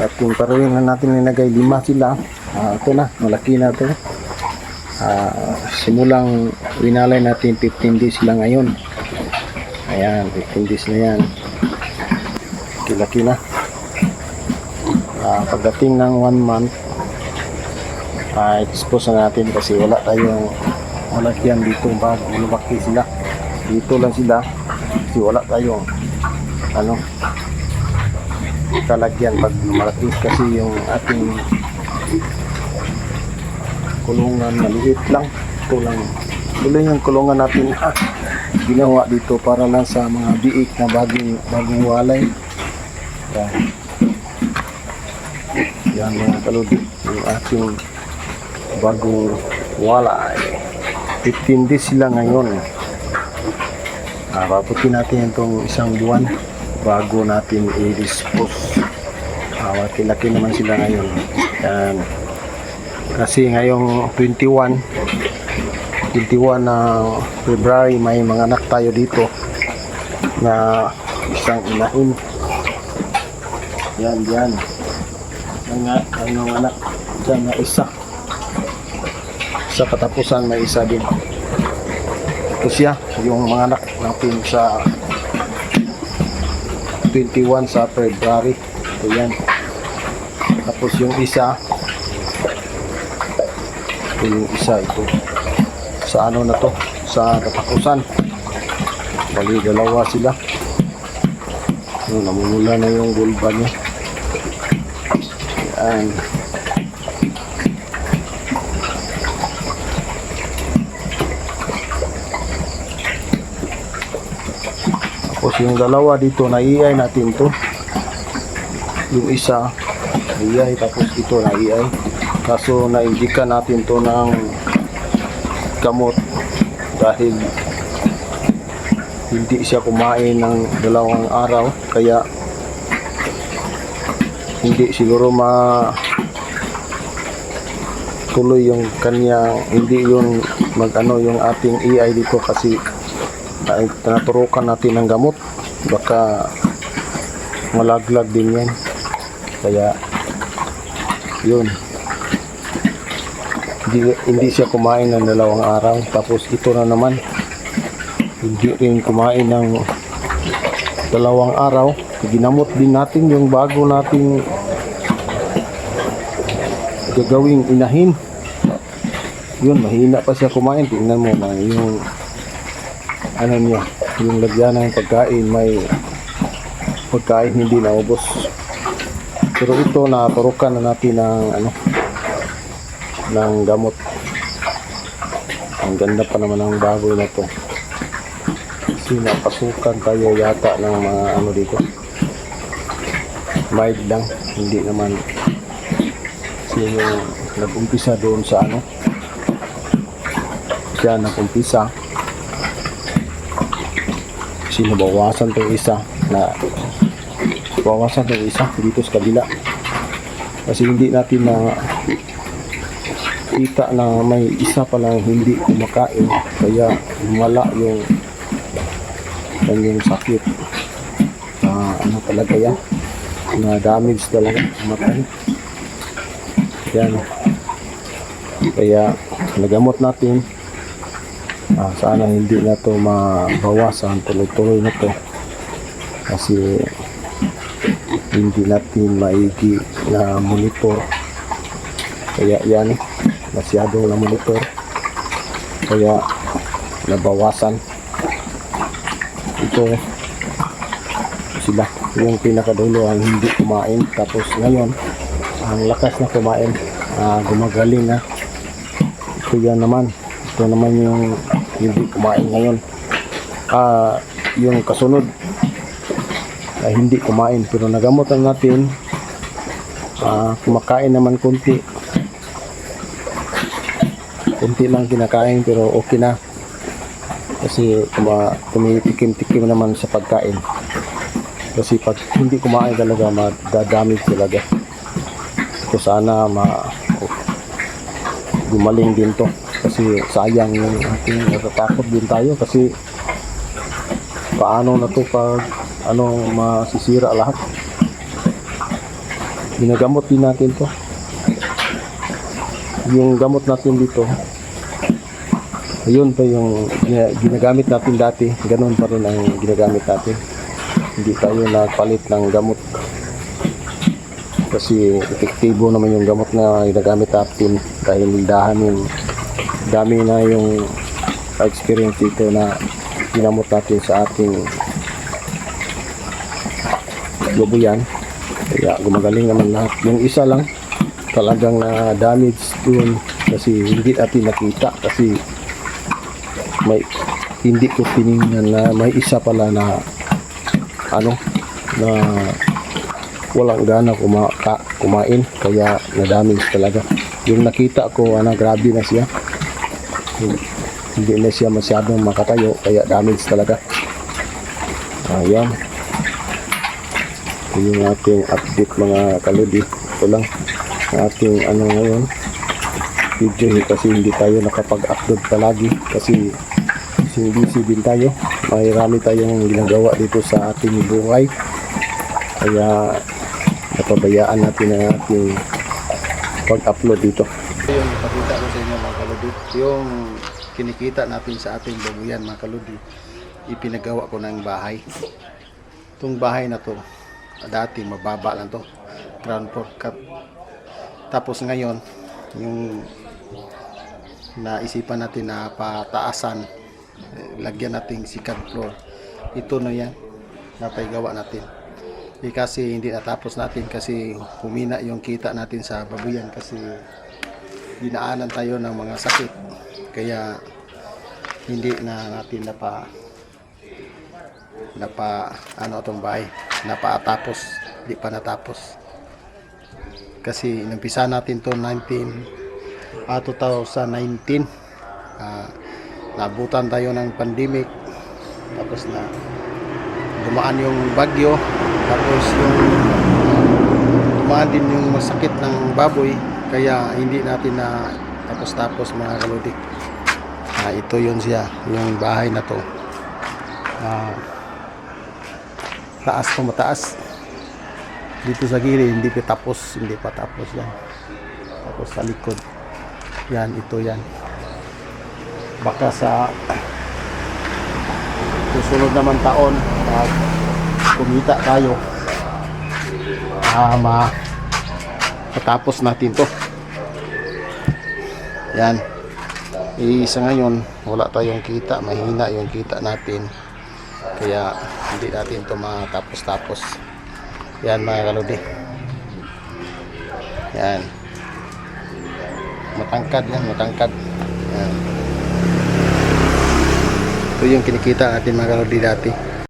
At yung paruwing na natin nilagay, lima sila. Ah, ito na, malaki na ito. Ah, simulang winalay natin 15 days lang ngayon. Ayan, 15 days na yan. Laki-laki na. Ah, pagdating ng 1 month, ah, expose na natin kasi wala tayong malagyan dito bago lumaki sila. Dito lang sila kasi wala tayong ano talagyan pag malaki kasi yung ating kulungan maliit lang. Ito lang ito lang yung kulungan natin ah, ginawa dito para lang sa mga biik na bagong bagong walay. Yan. Yan mga kaludi yung ating bagong walay. 15 days sila ngayon. Ah, paputin natin itong isang buwan bago natin i-dispose. Ah, laki naman sila ngayon. Yan. Kasi ngayong 21 21 na February may mga anak tayo dito na isang inahin. Yan yan. Mga ang anak dyan na isa. Sa katapusan may isa din. Ito siya yung mga anak natin sa 21 sa February. Ito yan tapos yung isa ito yung isa ito. Sa ano na to? Sa katapusan bali dalawa sila. Yung namumula na yung bulba niya. Yan tapos yung dalawa dito naiay natin to. Yung isa naiay tapos ito naiay kaso naindikan natin to ng gamot dahil hindi siya kumain ng dalawang araw. Kaya hindi siguro ma tuloy yung kanya hindi yung mag ano yung ating EI dito kasi tinaturukan natin ng gamot. Baka malaglag din yan. Kaya yun. Hindi, hindi siya kumain ng dalawang araw. Tapos ito na naman. Hindi rin kumain ng dalawang araw. Ginamot din natin yung bago nating gagawing inahin. Yun mahina pa siya kumain. Tingnan mo na yung ano niya yung lagyan ng pagkain may pagkain hindi naubos. Pero ito naturukan na natin ng ano ng gamot. Ang ganda pa naman ng baboy na to. Kasi napasukan tayo yata ng mga ano dito. Mild lang hindi naman. Kasi yung nag-umpisa doon sa ano siya nag-umpisa kasi nabawasan tong isa na bawasan tong isa dito sa kabila. Kasi hindi natin na kita na may isa pa lang hindi kumakain. Kaya wala yung kanyang sakit. Na ano talaga yan? Na damage talaga matay yan. Kaya nagamot natin Ah, sana hindi na to mabawasan. Tuloy-tuloy na to. Kasi hindi natin maigi na monitor. Kaya yan masyadong na monitor. Kaya nabawasan. Ito sila yung pinakadulo ang hindi kumain. Tapos ngayon ang lakas na kumain. Ah, gumagaling na. Ito yan naman. Ito naman yung hindi kumain ngayon. Ah yung kasunod ay hindi kumain pero nagamot na natin ah kumakain naman kunti. Kunti lang kinakain pero okay na. Kasi kuma, tumitikim-tikim naman sa pagkain. Kasi pag hindi kumain talaga madadamage talaga. So sana ma gumaling din to kasi sayang yung ating natatakot din tayo kasi paano na to pag ano masisira lahat Ginagamot din natin to. Yung gamot natin dito, ayun pa yung gina- ginagamit natin dati. Ganun pa rin ang ginagamit natin. Hindi tayo nagpalit ng gamot. Kasi epektibo naman yung gamot na ginagamit natin dahil dahan yung dami na yung experience dito na ginamot natin sa ating babuyan. Kaya gumagaling naman lahat. Yung isa lang talagang na damage dun kasi hindi natin nakita kasi may hindi ko tiningnan na may isa pala na ano na walang gana kuma, ka, kumain kaya na-damage talaga yung nakita ko ano grabe na siya hindi na siya masyadong makatayo kaya damage talaga. Ayan. Ito yung ating update mga kaludi ito lang. Ang ating ano ngayon. Video kasi hindi tayo nakapag-upload palagi kasi busy busy din tayo. May rami tayong ginagawa dito sa ating buhay. Kaya napabayaan natin ang ating pag-upload dito yung ipakita ko sa inyo mga kaludi yung kinikita natin sa ating babuyan mga kaludi ipinagawa ko ng bahay. Itong bahay na to dati mababa lang to ground floor cap tapos ngayon yung naisipan natin na pataasan lagyan natin second floor. Ito na yan napaigawa natin. Eh, kasi hindi natapos natin kasi humina yung kita natin sa babuyan kasi dinaanan tayo ng mga sakit. Kaya hindi na natin napa napa ano itong bahay napatapos hindi pa natapos. Kasi inampisa natin to 19 ah, 2019 ah, nabutan tayo ng pandemic. Tapos na dumaan yung bagyo. Tapos yung dumaan din yung masakit ng baboy kaya hindi natin na tapos-tapos mga kaludi ah, ito yun siya yung bahay na to. Ah, taas pa mataas. Dito sa gilid hindi pa tapos hindi pa tapos yan. Tapos sa likod. Yan ito yan. Baka sa susunod naman taon pag kumita tayo. Ah, ma matapos natin to yan. Eh, sa ngayon wala tayong kita. Mahina yung kita natin. Kaya hindi natin to matapos-tapos. Yan mga kaludi yan. Matangkad yan matangkad. Yan. Ito yung kinikita natin mga kaludi dati